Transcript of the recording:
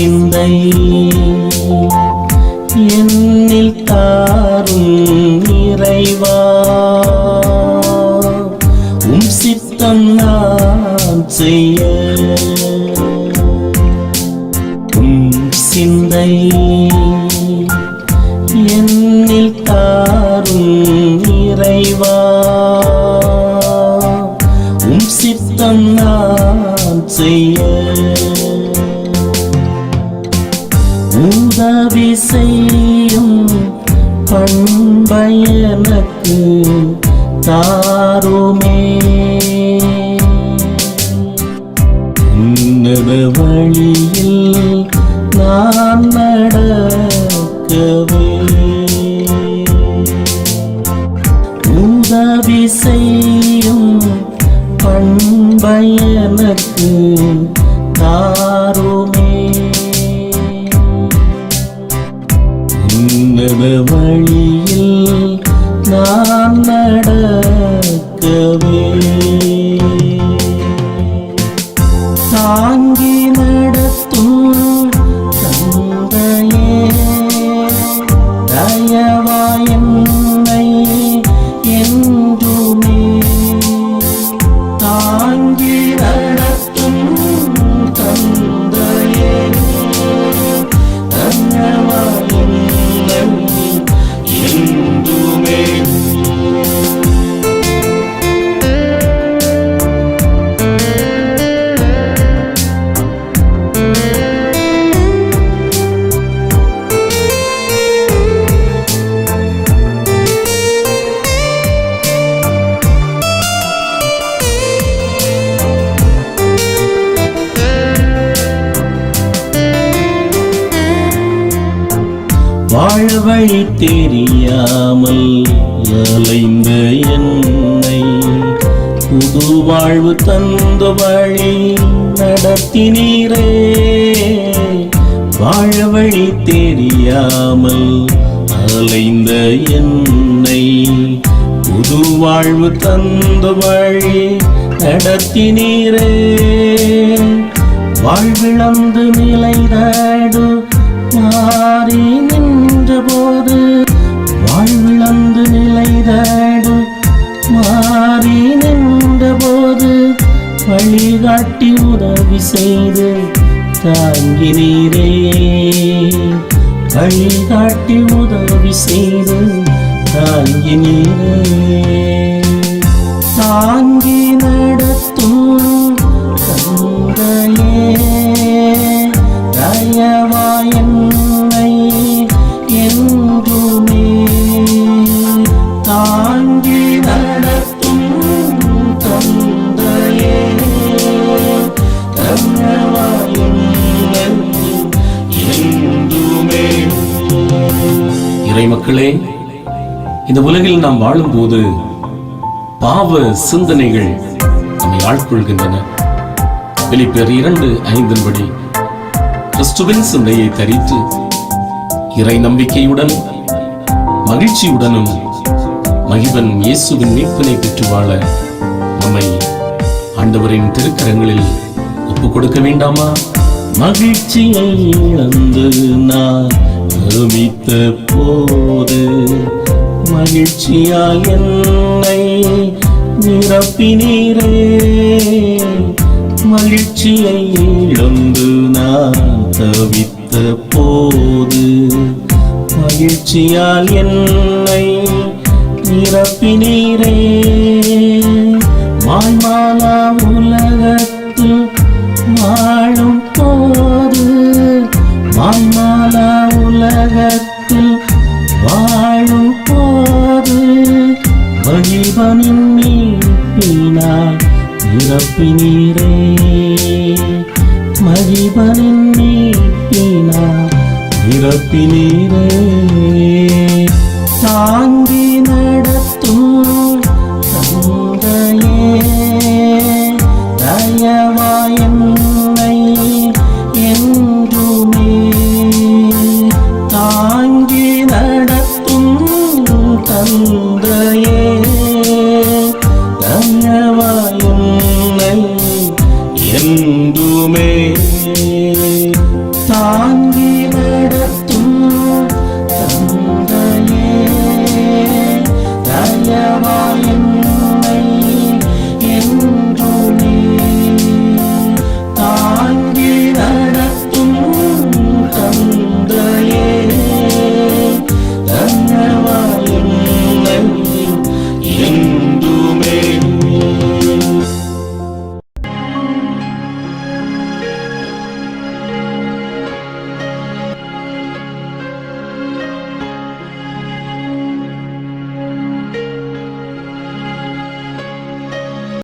சிந்தை. என்னில் தாரும் இறைவா உம் சித்தம் நான் செய்ய. உம் சிந்தை. என்னில் தாரும் இறைவா உம் சித்தம் நான் செய்ய. செய்யும் பண்பயனுக்கு தாருமே. உன்னத வழியில் நான் நடக்கவே உதவி செய்யும் பண்பயனுக்கு தாருமே. உன்னத வழியில் நான் நடக்கவே? தாங்கி வழி தெரியாமல் அலைந்த என்னை புது வாழ்வு தந்த வழி நடத்தினீரே. வாழ வழி தெரியாமல் அலைந்த என்னை புது வாழ்வு தந்த வழி நடத்தினீரே. வாழ்விழந்து நிலைதாடு மாறி நின்ற உதவி செய்து தாங்கினீரே. வழிகாட்டி உதவி செய்து தாங்கினீரே. தாங்கி இறை மக்களே இந்த உலகில் நாம் வாழும்போது பாவ சிந்தனைகள் நம்மை ஆட்கொள்கின்றன. வெளிப்பேர் இரண்டு ஐந்தின்படி கிறிஸ்துவின் சிந்தையை தரித்து இறை நம்பிக்கையுடன் மகிழ்ச்சியுடனும் மகிபன் இயேசுவின் மீட்பினை பெற்று வாழ நம்மை ஆண்டவரின் திருக்கரங்களில் ஒப்புக் கொடுக்க வேண்டாமா? மகிழ்ச்சியை அந்த நான் தவித்த போது மகிழ்ச்சியால் என்னை நிரப்பினீரே. மகிழ்ச்சியை இழந்து நான் தவித்த போது மகிழ்ச்சியால் என்னை நிரப்பினீரே. மாய்மாலா நிரப்பினீரே மகிழ்வனின் மீட்பினால் நிரப்பினீரே